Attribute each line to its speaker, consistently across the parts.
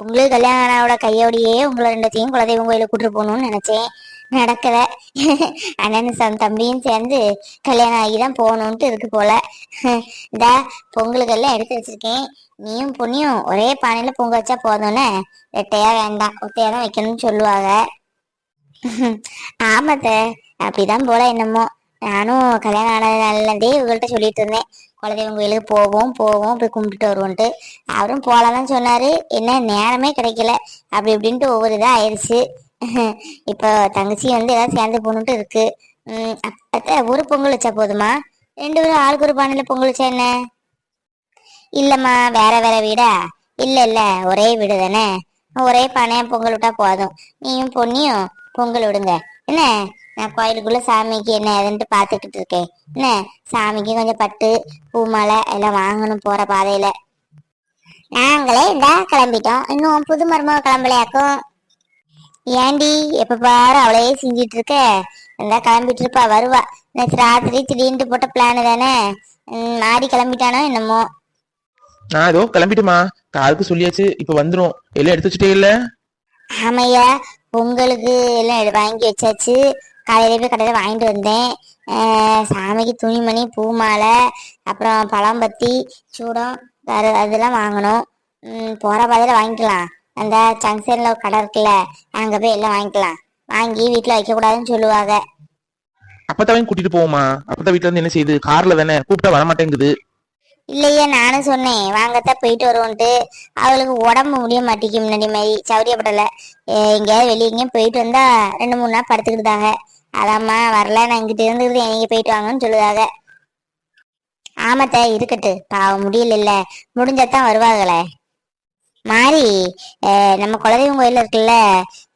Speaker 1: உங்களுக்கு கல்யாணோட கையோடையே உங்களை ரெண்டுத்தையும் குலதெய்வம் கோயிலுக்கு கூட்டிட்டு போகணும்னு நினைச்சேன். நடக்கல. அண்ணன் சம் தம்பியும் சேர்ந்து கல்யாணம் ஆகி தான் போகணுன்ட்டு இருக்கு போல. இந்த பொங்கலுக்கு எல்லாம் எடுத்து வச்சிருக்கேன். நீயும் பொண்ணியும் ஒரே பானையில பொங்க வச்சா போதும்னே ரெட்டையா வேண்டாம். ஒத்தையா தான் வைக்கணும்னு சொல்லுவாங்க. ஆமாத்த. அப்படிதான் போல என்னமோ. நானும் கல்யாணம் ஆனதுனாலே இவங்கள்ட்ட சொல்லிட்டு இருந்தேன். குலதெய்வம் கோயிலுக்கு போவோம் போவோம் போய் கும்பிட்டு வருவோன்ட்டு. அவரும் போகலான்னு சொன்னாரு. என்ன நேரமே கிடைக்கல. அப்படி இப்படின்ட்டு ஒவ்வொரு இதாக ஆயிடுச்சு. இப்போ தங்கச்சி வந்து ஏதாவது சேர்ந்து போகணுன்ட்டு இருக்கு. உம் அத்தை ஒரு பொங்கல் வச்சா போதுமா? ரெண்டு பேரும் ஆளுக்கு ஒரு பானையில் பொங்கல் வச்சா என்ன? இல்லைம்மா வேற வேற வீடா? இல்லை இல்லை ஒரே வீடு தானே ஒரே பானையாக பொங்கல் விட்டா போதும். நீயும் பொண்ணியும் பொங்கல் விடுங்க. என்ன? நான் கோயிலுக்குள்ள சாமிக்கு என்ன ஏதுன்ட்டு பாத்துக்கிட்டு இருக்கேன். என்ன? சாமிக்கு கொஞ்சம் பட்டு பூ மாலை எல்லாம் வாங்கணும் போற பாதையில. நாங்களே இந்தா கிளம்பிட்டோம். இன்னும் புது மருமக கிளம்பலையாக்கும்? ஏண்டி எப்ப பாரு அவளையே செஞ்சிட்டு இருக்க. இந்தா கிளம்பிட்டு இருப்பா வருவா. நேற்று ராத்திரி திடீர்னு போட்ட பிளான் தானே? ம், மாறி கிளம்பிட்டானோ என்னமோ.
Speaker 2: நான் ஏதோ கிளம்பிட்டுமா. காருக்கு சொல்லியாச்சு. இப்ப வந்துரும். எல்லாம் எடுத்து வச்சுட்டே இல்ல?
Speaker 1: ஆமையா பொங்கலுக்கு எல்லாம் எடு- வாங்கி வச்சாச்சு. காலையில போய் கடையில் வாங்கிட்டு வந்தேன். சாமிக்கு துணிமணி பூ மாலை அப்புறம் பழம்பத்தி சூடம் வேறு அதெல்லாம் வாங்கணும். போகிற பாதையில் வாங்கிக்கலாம். அந்த ஜங்ஷனில் ஒரு கடை இருக்குல்ல அங்கே போய் எல்லாம் வாங்கிக்கலாம். வாங்கி வீட்டில் வைக்கக்கூடாதுன்னு சொல்லுவாங்க.
Speaker 2: அப்பதான் கூட்டிட்டு போவோமா? அப்பதான் வீட்டுல இருந்து என்ன செய்யுது கார்ல தானே? கூப்பிட்டா வர மாட்டேங்குது
Speaker 1: இல்லையே நானும் சொன்னேன் வாங்கத்தான் போயிட்டு வருவோன்ட்டு. அவளுக்கு உடம்பு முடிய மாட்டேங்குது முன்னாடி மாதிரி சௌரியப்படலை. எங்கேயாவது வெளியே எங்கேயும் போயிட்டு வந்தா ரெண்டு மூணு நாள் படுத்துக்கிட்டாங்க அதாம்மா வரல நான் இங்கிட்ட இருந்துக்கிட்டு நீங்க போயிட்டு வாங்கன்னு சொல்லுதாங்க. ஆமாத்த இருக்கட்டு பாவம் முடியல முடிஞ்சாதான் வருவாங்களே. மாறி அஹ், நம்ம குலதெய்வம் கோயில் இருக்குல்ல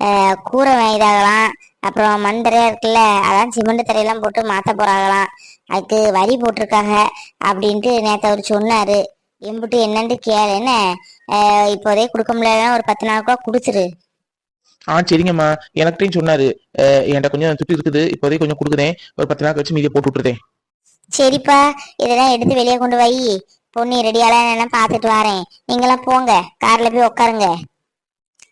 Speaker 1: அஹ், கூரை இதாகலாம் அப்புறம் மண் தரையா இருக்குல்ல அதான் சிமெண்ட் தரையெல்லாம் போட்டு மாத்த போறாங்களாம். அதுக்கு வரி போட்டிருக்காங்க அப்படின்ட்டு நேத்து அவர் சொன்னாரு. எம்புட்டு என்னன்ட்டு கேளு என்ன? அஹ், இப்போதே கொடுக்க முடியலன்னா ஒரு பத்து நாள் கூட குடிச்சிரு
Speaker 2: ஆ சரிங்கம்மா. எனக்கிட்டையும் சொன்னாரு. என்கிட்ட கொஞ்சம் துட்டு இருக்குது. இப்போதைக்கு கொஞ்சம் கொடுக்குறேன். ஒரு பத்து நாள் கழிச்சு மீதியை போட்டு விட்டுருதேன்
Speaker 1: சரிப்பா. இதெல்லாம் எடுத்து வெளியே கொண்டு வை. பொண்ணு ரெடியால என்ன பார்த்துட்டு வரேன். நீங்களாம் போங்க. கார்ல போய் உட்காருங்க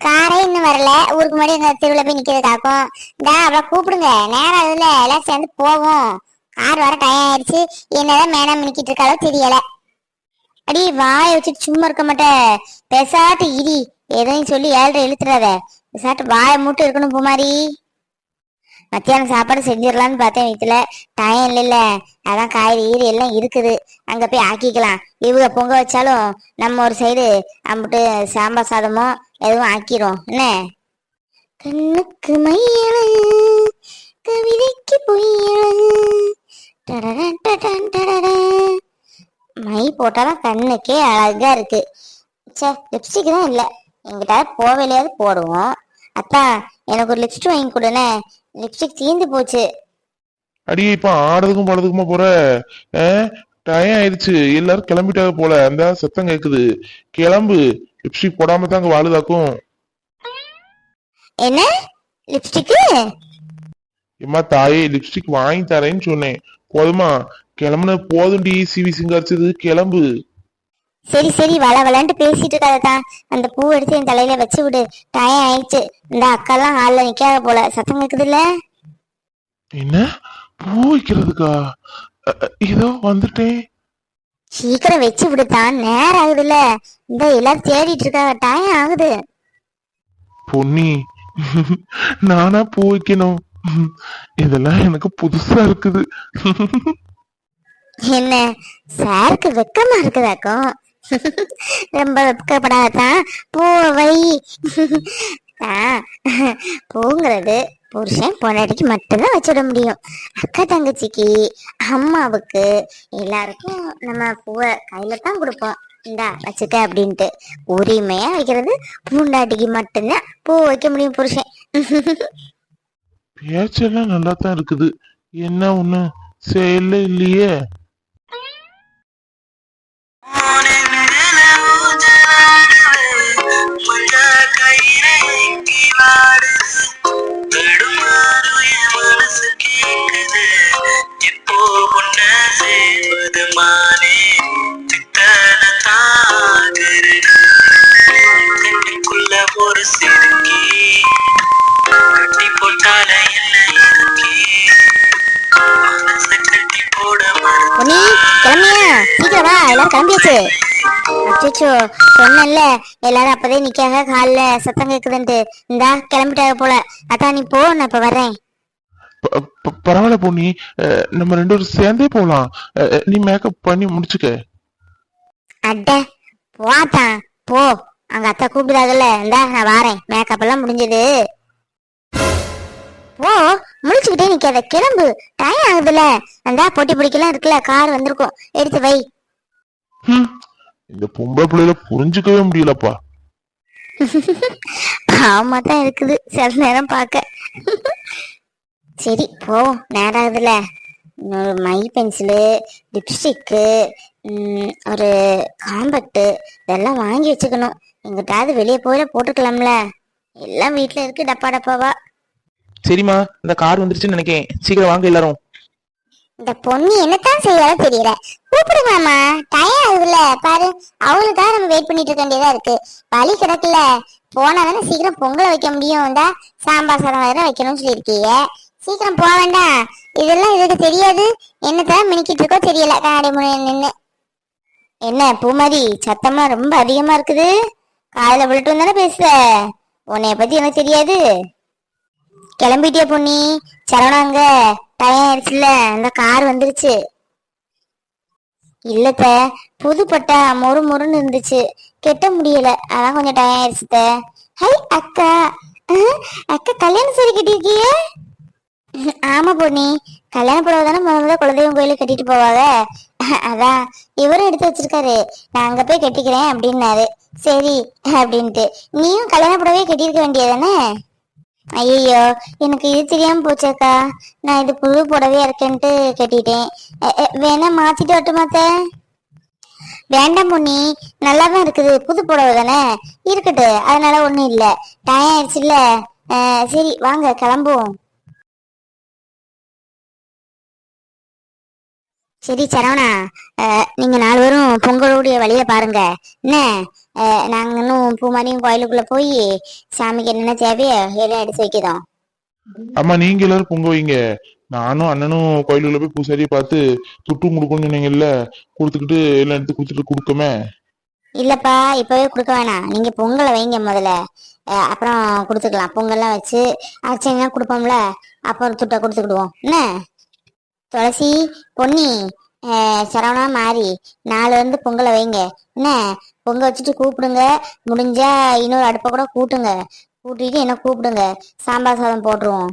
Speaker 1: காரே இன்னும் வரல. ஊருக்கு முன்னாடி எங்க தெருவில் போய் நிக்கிறது காக்கும். டா அவளை கூப்பிடுங்க. நேரம் அதுல எல்லாம் சேர்ந்து போவோம். கார் வர டைம் ஆயிடுச்சு. என்னதான் மேடம் நிக்கிட்டு இருக்காளோ தெரியல. அடி வாயை வச்சுட்டு சும்மா இருக்க மாட்டேன் பெசாட்டு இடி. எதையும் சொல்லி ஏழரை இழுத்துறாத. பெசாட்டு வாய மூட்டு இருக்கணும் பூமாரி. மத்தியானம் சாப்பாடு செஞ்சிடலாம்னு பார்த்தேன் வீட்டுல. டைம் இல்லைல்ல அதான் காய்கறி ஈரி எல்லாம் இருக்குது. அங்கே போய் ஆக்கிக்கலாம். இவங்க பொங்க வச்சாலும் நம்ம ஒரு சைடு அம்பிட்டு சாம்பார் சாதமோ எதுவும் ஆக்கிரும். என்ன? கண்ணுக்கு மையழகு கவிதைக்கு பொய்யழகு மை போட்டாதான் கண்ணுக்கே அழகா இருக்கு. ச்சே லிப்ஸ்டிக் தான் இல்லை. எங்கிட்ட போவேலையாவது போடுவோம். அத்தா எனக்கு ஒரு லிப்ஸ்டிக் வாங்கி கொடுனே. லிப்ஸ்டிக் தீந்து போச்சு.
Speaker 3: அடியே இப்ப ஆடுறதுக்கும் போறதுக்குமா போற? டைம் ஆயிடுச்சு. எல்லாரும் கிளம்பிட்டாங்க போல. அந்த சத்தம் கேக்குது. கிளம்பு. லிப்ஸ்டிக் போடாம தான் அங்க வாழுதாக்கும்.
Speaker 1: என்ன? லிப்ஸ்டிக்கு
Speaker 3: எம்மா தாயே லிப்ஸ்டிக் வாங்கி தரேன்னு சொன்னேன். போதுமா? கிளம்புன போதும்டி சிவி சிங்காரிச்சது கிளம்பு.
Speaker 1: சரி சரி வள வளன்ட்டு பேசிட்டு இருக்காதான் அந்த பூ எடுத்து என் தலையில வச்சு விடு. டைம் ஆயிடுச்சு. இந்த அக்காலாம் ஹால்ல நிக்காத போல. சத்தம் கேக்குது இல்ல
Speaker 3: என்ன? பூ வைக்கிறதுக்கா? இதோ வந்துட்டேன்.
Speaker 1: சீக்கிரம் வச்சு விடுதான் நேரம் ஆகுதுல்ல. இந்த எல்லாரும் தேடிட்டு இருக்காங்க. டைம் ஆகுது.
Speaker 3: பொன்னி நானா பூ வைக்கணும். இதெல்லாம் எனக்கு புதுசா இருக்குது.
Speaker 1: என்ன? சாருக்கு வெக்கமா இருக்குதாக்கும் ரொம்ப வெக்கப்படாதான் பூ வை. பூங்கிறது புருஷன் பொண்டாட்டிக்கு மட்டும்தான் வச்சிட முடியும். அக்கா தங்கச்சிக்கு அம்மாவுக்கு எல்லாருக்கும் நம்ம பூவை கையில தான் கொடுப்போம். இந்தா வச்சுக்க அப்படின்ட்டு. உரிமையா வைக்கிறது பூண்டாட்டிக்கு மட்டும்தான் பூ வைக்க முடியும் புருஷன்.
Speaker 3: பேச்செல்லாம் நல்லா தான் இருக்குது. என்ன ஒண்ணு? செயல்ல இல்லையே.
Speaker 4: கண்ணுக்குள்ள
Speaker 1: என்னாச்சு அச்சோ சொன்னேன்ல எல்லாரும் அப்பதே நிக்காக கால்ல சத்தம் கேக்குதுன்ட்டு. இந்தா கிளம்பிட்டாக போல. அதான் நீ போ நான் இப்ப
Speaker 3: ப- பரவாயில்ல பொண்ணி நம்ம ரெண்டு பேரும் சேர்ந்தே போலாம். நீ மேக்கப் பண்ணி முடிச்சுக்க.
Speaker 1: அட போத்தான் போ. அங்க அத்தை கூப்பிடுதாகல்ல இந்தா நான் வாரேன். மேக்கப் எல்லாம் முடிஞ்சது. போ முழிச்சுக்கிட்டே நிக்காத. கிளம்பு. டைம் ஆகுதுல அந்தா பொட்டி பிடிக்கலாம் இருக்குல்ல கார் வந்திருக்கும். எடுத்து வை.
Speaker 3: இந்த பொம்பளை பிள்ளைல புரிஞ்சுக்கவே முடியலப்பா.
Speaker 1: பாவமா தான் இருக்குது. சில நேரம் பார்க்க. சரி போ நேரம் ஆகுதுல இன்னொரு மை பென்சிலு லிப்ஸ்டிக்கு ஒரு காம்பக்டு இதெல்லாம் வாங்கி வச்சுக்கணும். எங்கிட்டாவது வெளியே போயில போட்டுக்கலாம்ல. எல்லாம் வீட்ல இருக்கு டப்பா டப்பாவா.
Speaker 2: சரிம்மா இந்த கார் வந்துருச்சுன்னு நினைக்கேன். சீக்கிரம் வாங்க எல்லாரும்.
Speaker 1: இந்த பொண்ணு என்னத்தான் செய்யாத தெரியல. கூப்பிடுங்கம்மா டயம் ஆகுதுல பாரு. அவளுக்காக நம்ம வெயிட் பண்ணிட்டு இருக்க வேண்டியதா இருக்கு. வழி கிடக்குல போனா தானே சீக்கிரம் பொங்கலை வைக்க முடியும். இந்தா சாம்பார் சாதம் வேற வைக்கணும்னு சொல்லியிருக்கீங்க. சீக்கிரம் போக வேண்டாம். இதெல்லாம் இதுக்கு தெரியாது. என்னத்தான் மினிக்கிட்டு இருக்கோ தெரியல. கண்ணாடி முறை நின்று என்ன பூமதி சத்தமா ரொம்ப அதிகமா இருக்குது. காதல விழுட்டு தானே பேசுற உன்னைய பத்தி எனக்கு தெரியாது. கிளம்பிட்டியா பொண்ணி சரவணாங்க டயம் ஆயிடுச்சுல அந்த கார் வந்துருச்சு. இல்லத்த புதுப்பட்ட மொறு மொறுன்னு இருந்துச்சு. கெட்ட முடியல. அதான் கொஞ்சம் டயம் ஆயிடுச்சுத்த ஹை அக்கா. அக்கா கல்யாணம் சரி கட்டிருக்கிய ஆமா பொன்னி. கல்யாண புடவை தானே முதல்ல குலதெய்வம் கோயிலுக்கு கட்டிட்டு போவாங்க. அதான். இவரும் எடுத்து வச்சிருக்காரு. நான் அங்க போய் கட்டிக்கிறேன் அப்படின்னாரு. சரி அப்படின்ட்டு. நீயும் கல்யாண புடவையே கட்டியிருக்க வேண்டியதானே ஐயோ எனக்கு இது தெரியாம போச்சேக்கா. நான் இது புது புடவையா இருக்கேன்ட்டு கட்டிட்டேன். வேணா மாத்திட்டு வரட்டுமாத்த வேண்டாம் பொண்ணி நல்லா தான் இருக்குது. புது புடவை தானே? இருக்கட்டு. அதனால ஒண்ணும் இல்ல. டயம் ஆயிடுச்சுல்ல. அ, சரி வாங்க கிளம்புவோம். சரி சரவணா. நீங்க நாலு பேரும் பொங்கலுடைய வழிய பாருங்க. என்ன? நாங்க இன்னும் பூமாரியும் கோயிலுக்குள்ள போய் சாமிக்கு என்னென்ன தேவையோ எல்லாம் எடுத்து வைக்கிறோம்.
Speaker 3: அம்மா நீங்க எல்லாரும் பொங்க வைங்க. நானும் அண்ணனும் கோயிலுக்குள்ள போய் பூசாரியை பார்த்து துட்டு கொடுக்கணும்னு சொன்னீங்கல்ல கொடுத்துக்கிட்டு எல்லாம் எடுத்து கொடுத்துட்டு கொடுக்கமே
Speaker 1: இல்லப்பா இப்பவே கொடுக்க வேணாம். நீங்க பொங்கலை வைங்க முதல்ல. அப்புறம் கொடுத்துக்கலாம். பொங்கல்லாம் வச்சு அர்ச்சனை கொடுப்போம்ல. அப்புறம் துட்டை கொடுத்துக்கிடுவோம். என்ன? துளசி பொன்னி சரவணா மாறி நாலு வந்து பொங்கலை வைங்க. என்ன பொங்கல் வச்சுட்டு கூப்பிடுங்க. முடிஞ்சா இன்னொரு அடுப்பை கூட கூட்டுங்க. கூட்டிட்டு என்ன கூப்பிடுங்க. சாம்பார் சாதம் போட்டுருவோம்.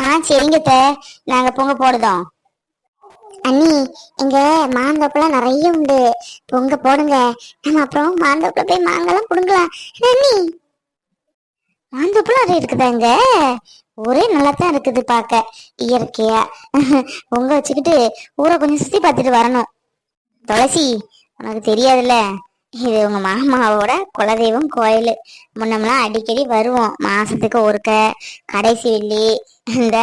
Speaker 1: ஆ சரிங்க அத்தை. நாங்க பொங்க போடுதோம். அண்ணி இங்க மாந்தோப்பெல்லாம் நிறைய உண்டு. பொங்க போடுங்க. நம்ம அப்புறம் மாந்தோப்புல போய் மாங்கெல்லாம் புடுங்கலாம் அண்ணி மாந்தோப்புலாம் அது இருக்குதாங்க ஒரே நல்லா தான் இருக்குது பார்க்க இயற்கையா. உங்க வச்சுக்கிட்டு ஊரை கொஞ்சம் சுத்தி பார்த்துட்டு வரணும். துளசி உனக்கு தெரியாதுல்ல? இது உங்க மாமாவோட குலதெய்வம் கோயில். முன்னமெல்லாம் அடிக்கடி வருவோம். மாசத்துக்கு ஒருக்க. கடைசி வெள்ளி இந்த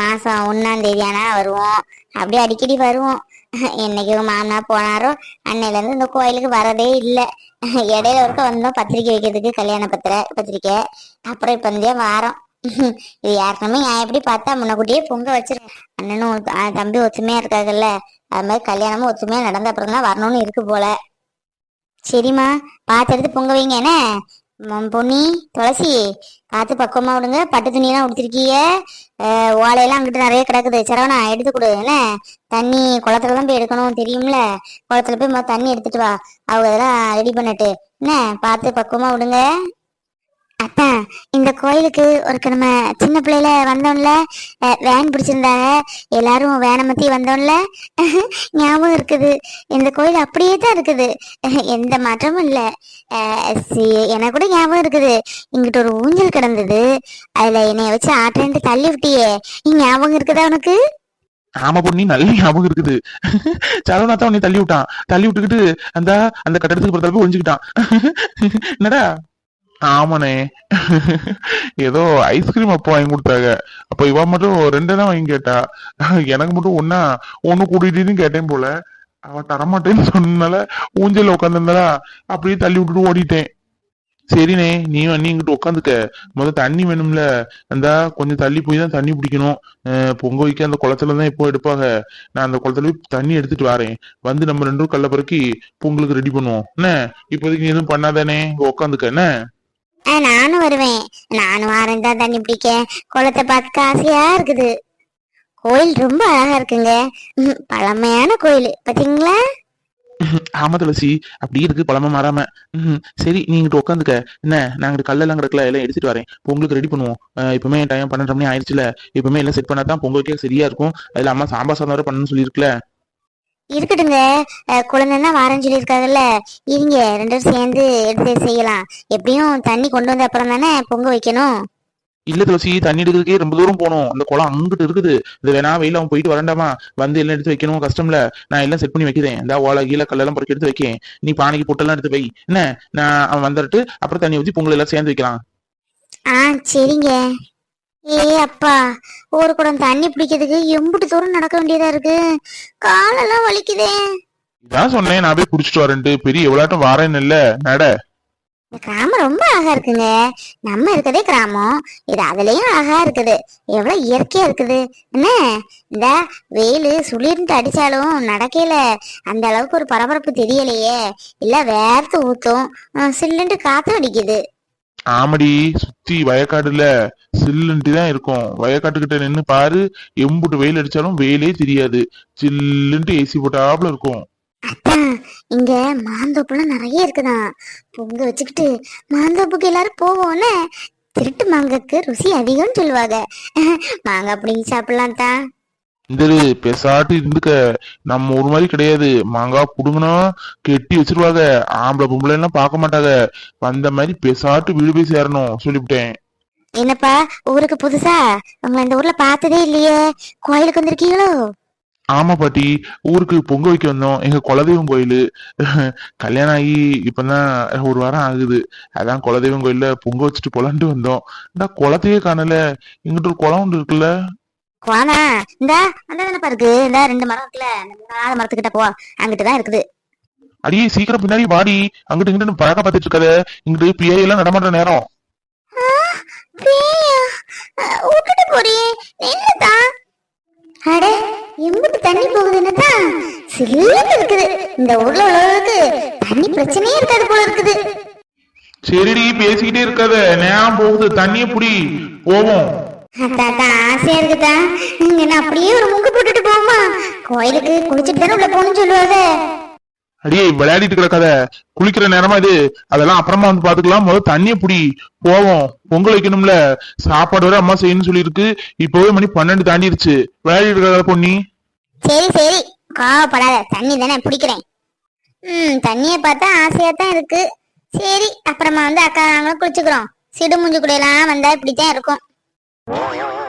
Speaker 1: மாசம் ஒன்னாம் தேதி ஆனா வருவோம். அப்படியே அடிக்கடி வருவோம். என்னைக்கு உங்க மாமனா போனாரோ அன்னையில இருந்து இந்த கோயிலுக்கு வரதே இல்லை. இடையில ஒருக்க வந்தோம் பத்திரிக்கை வைக்கிறதுக்கு கல்யாண பத்திர பத்திரிக்கை. அப்புறம் இப்ப இருந்தே வாரம். இது யாருக்குமே நான் எப்படி பார்த்தா முன்னக்கூட்டியே பொங்க வச்சிருக்கேன். அண்ணனும் தம்பி ஒத்துமையா இருக்காங்கல்ல. அது மாதிரி கல்யாணமும் ஒத்துமையா நடந்த அப்புறம் தான் வரணும்னு இருக்கு போல. சரிம்மா பார்த்து எடுத்து பொங்க வைங்க என்ன? பொன்னி துளசி பார்த்து பக்குவமா விடுங்க. பட்டு துணியெல்லாம் உடுத்திருக்கீங்க. ஓலையெல்லாம் அங்கிட்டு நிறைய கிடக்குது. சரவணா எடுத்து கொடு என்ன? தண்ணி குளத்துல தான் போய் எடுக்கணும் தெரியும்ல. குளத்துல போய் தண்ணி எடுத்துட்டு வா. அவங்க இதெல்லாம் ரெடி பண்ணிட்டு. என்ன? பார்த்து பக்குவமா விடுங்க. அத்தா இந்த கோயிலுக்கு ஒருக்கு நம்ம சின்ன பிள்ளையில வந்தோம்ல? வேன் பிடிச்சிருந்தாங்க. எல்லாரும் வேனை மத்தி வந்தோம்ல? ஞாபகம் இருக்குது. இந்த கோயில் அப்படியே தான் இருக்குது. எந்த மாற்றமும் இல்ல. அஹ், எனக்கு கூட ஞாபகம் இருக்குது. இங்கிட்ட ஒரு ஊஞ்சல் கிடந்தது. அதுல என்னைய வச்சு ஆட்டேன்ட்டு தள்ளி விட்டியே. ஞாபகம் இருக்குதா உனக்கு?
Speaker 2: ஆமா பொண்ணி நல்ல ஞாபகம் இருக்குது. சரவணா தான் உன்னை தள்ளி விட்டான். தள்ளி விட்டுக்கிட்டு அந்த அந்த கட்டடத்துக்கு பொறுத்தளவு ஒழிஞ்சுக்கிட்டான் என்னடா?
Speaker 3: ஆமாண்ணே. ஏதோ ஐஸ்கிரீம் அப்போ வாங்கி கொடுத்தாங்க. அப்ப இவ மட்டும் ரெண்டு தான் வாங்கி கேட்டா. எனக்கு மட்டும் ஒன்னா ஒண்ணு கூட்டிட்டு கேட்டேன் போல. அவ தரமாட்டேன்னு சொன்னனால ஊஞ்சல் உட்காந்துருந்தாளா அப்படியே தள்ளி விட்டுட்டு ஓடிட்டேன். சரிண்ணே நீ நீ இங்கிட்டு உட்காந்துக்க. முத தண்ணி வேணும்ல. அந்த கொஞ்சம் தள்ளி போய் தான் தண்ணி பிடிக்கணும். பொங்க வைக்க அந்த குளத்துல தான் இப்போ எடுப்பாங்க. நான் அந்த குளத்துல போய் தண்ணி எடுத்துட்டு வரேன். வந்து நம்ம ரெண்டும் கல்ல பிறக்கி பொங்கலுக்கு ரெடி பண்ணுவோம். என்ன இப்போதைக்கு நீ எதுவும் பண்ணாதானே உட்காந்துக்க என்ன
Speaker 1: நானும் வருவேன். நானும் வரேன் தான் தண்ணி பிடிக்க. குளத்தை பார்க்க ஆசையா இருக்குது. கோயில் ரொம்ப அழகா இருக்குங்க. பழமையான கோயில். பாத்தீங்களா?
Speaker 3: ஆமா துளசி. அப்படி இருக்கு பழமா மாறாம. சரி நீங்க உட்காந்துக்க என்ன நாங்க கல்லெல்லாம் கிடக்கல எல்லாம் எடுத்துட்டு வரேன். பொங்கலுக்கு ரெடி பண்ணுவோம். இப்பவுமே டைம் பன்னெண்டு மணி ஆயிடுச்சுல. இப்பவுமே எல்லாம் செட் பண்ணா தான் பொங்கல் சரியா இருக்கும். அதுல அம்மா சாம்பார் சாதம் வேற பண்ணணும்னு சொல்லியிருக்கல.
Speaker 1: இருக்கட்டுங்க குழந்தைன்னா வாரேன்னு சொல்லியிருக்காங்கல்ல இருங்க ரெண்டு பேரும் சேர்ந்து எடுத்து செய்யலாம். எப்படியும் தண்ணி கொண்டு வந்த அப்புறம் தானே பொங்க வைக்கணும்?
Speaker 3: இல்ல துளசி தண்ணி எடுக்கிறதுக்கே ரொம்ப தூரம் போகணும். அந்த குளம் அங்கிட்டு இருக்குது. இது வேணா வெயில அவன் போயிட்டு வரண்டாமா? வந்து எல்லாம் எடுத்து வைக்கணும். கஷ்டம்ல. நான் எல்லாம் செட் பண்ணி வைக்கிறேன். இந்த ஓலை கீழே கல்லெல்லாம் பொறுக்கி எடுத்து வைக்கேன். நீ பானைக்கு பொட்டெல்லாம் எடுத்து வை. என்ன? நான் அவன் வந்துட்டு அப்புறம் தண்ணி ஊற்றி பொங்கல் எல்லாம் சேர்ந்து வைக்கலாம்.
Speaker 1: ஆ சரிங்க. ஏ அப்பா ஒரு குடம் தண்ணி பிடிக்கிறதுக்கு எம்புட்டு தூரம் நடக்க வேண்டியதா இருக்கு. காலெல்லாம் வலிக்குதே.
Speaker 3: இதான் சொன்னேன் நான் போய் குடிச்சிட்டு வரேன்ட்டு. பெரிய எவ்வளாட்டம் வாரேன்னு இல்ல நட.
Speaker 1: இந்த கிராமம் ரொம்ப அழகா இருக்குங்க. நம்ம இருக்கதே கிராமம். இது அதுலயும் அழகா இருக்குது. எவ்வளவு இயற்கையா இருக்குது. என்ன? இந்த வெயில் சுளிர்ந்து அடிச்சாலும் நடக்கையில அந்த அளவுக்கு ஒரு பரபரப்பு தெரியலையே. இல்ல வேர்த்து ஊத்தும். அஹ் சில்லுன்ட்டு காத்தும் அடிக்குது
Speaker 3: ஆமடி சுத்தி வயக்காடுல சில்லுன்ட்டு தான் இருக்கும். வயக்காட்டுக்கிட்ட நின்னு பாரு எம்புட்டு வெயில் அடிச்சாலும் வெயிலே தெரியாது. சில்லுன்ட்டு ஏசி போட்டாப்புல இருக்கும்.
Speaker 1: அதான் இங்க மாந்தோப்புலாம் நிறைய இருக்குதான் பொங்க வச்சுக்கிட்டு மாந்தோப்புக்கு எல்லாரும் போவோம்னு திருட்டு மாங்காக்கு ருசி அதிகம்னு சொல்லுவாங்க. மாங்காய் பிடிங்கி சாப்பிடலாம் தான்
Speaker 3: இந்த பெசாட்டு இருந்துக்க. நம்ம ஒரு மாதிரி கிடையாது. மாங்காய் புடுங்கினா கெட்டி வச்சிருவாங்க. ஆம்பளை பொம்பளை எல்லாம் பார்க்க மாட்டாங்க. வந்த மாதிரி பெசாட்டு வீடு போய் சேரணும் சொல்லிவிட்டேன்.
Speaker 1: என்னப்பா ஊருக்கு புதுசா? உங்களை இந்த ஊர்ல பார்த்ததே இல்லையே. கோயிலுக்கு வந்திருக்கீங்களோ?
Speaker 3: ஆமா பாட்டி. ஊருக்கு பொங்க வைக்க வந்தோம். எங்க குலதெய்வம் கோயிலு. கல்யாணம் ஆகி இப்பதான் ஒரு வாரம் ஆகுது. அதான் குலதெய்வம் கோயில்ல பொங்க வச்சுட்டு போலான்ட்டு வந்தோம். இந்த குளத்தையே காணல. இங்கிட்ட ஒரு குளம் ஒன்று இருக்குல்ல?
Speaker 1: குழந்தா இந்த அந்த தானப்பா இருக்கு இந்த ரெண்டு மரம் இருக்குல்ல. மூணாவது மரத்துக்கிட்ட போ. அங்கிட்டு தான் இருக்குது.
Speaker 3: அடியே சீக்கிரம் பின்னாடி வாடி. அங்கிட்டு இங்கிட்டு பழக்க பார்த்துட்டு இருக்காத இங்கிட்டு பிஏ எல்லாம் நடமாடுற நேரம்.
Speaker 1: விட்டுட்டு போறியே என்னதான் அட எம்பிட்டு தண்ணி போகுது என்னதான் சில்லுன்னு இருக்குது. இந்த ஊர்ல உள்ளவங்களுக்கு தண்ணி பிரச்சனையே இருக்காது போல இருக்குது.
Speaker 3: சரிடி பேசிக்கிட்டே இருக்காத. நேரம் போகுது. தண்ணிய புடி. போவோம்.
Speaker 1: அதான் ஆசையா இருக்குதா என்ன அப்படியே ஒரு முங்கு போட்டுட்டு போமா கோயிலுக்கு குளிச்சுட்டு தானே உள்ள போகணும்னு சொல்லுவாங்க.
Speaker 3: அடியே விளையாடிட்டு கிடக்காத. குளிக்கிற நேரமா இது. அதெல்லாம் அப்புறமா வந்து பாத்துக்கலாம். முதல்ல தண்ணிய புடி. போவோம். பொங்கல் வைக்கணும்ல. சாப்பாடு வரை அம்மா செய்யணும்னு சொல்லியிருக்கு. இப்பவே மணி பன்னெண்டு தாண்டிருச்சு. விளையாடிட்டு இருக்காத பொண்ணி
Speaker 1: சரி சரி. கோவப்படாத. தண்ணி தானே பிடிக்கிறேன். ம் தண்ணியை பார்த்தா ஆசையா தான் இருக்கு. சரி அப்புறமா வந்து அக்கா நாங்களும் குளிச்சுக்கிறோம். சிடு முஞ்சு கூட எல்லாம் வந்தா இப்படித்தான் இருக்கும். oh yeah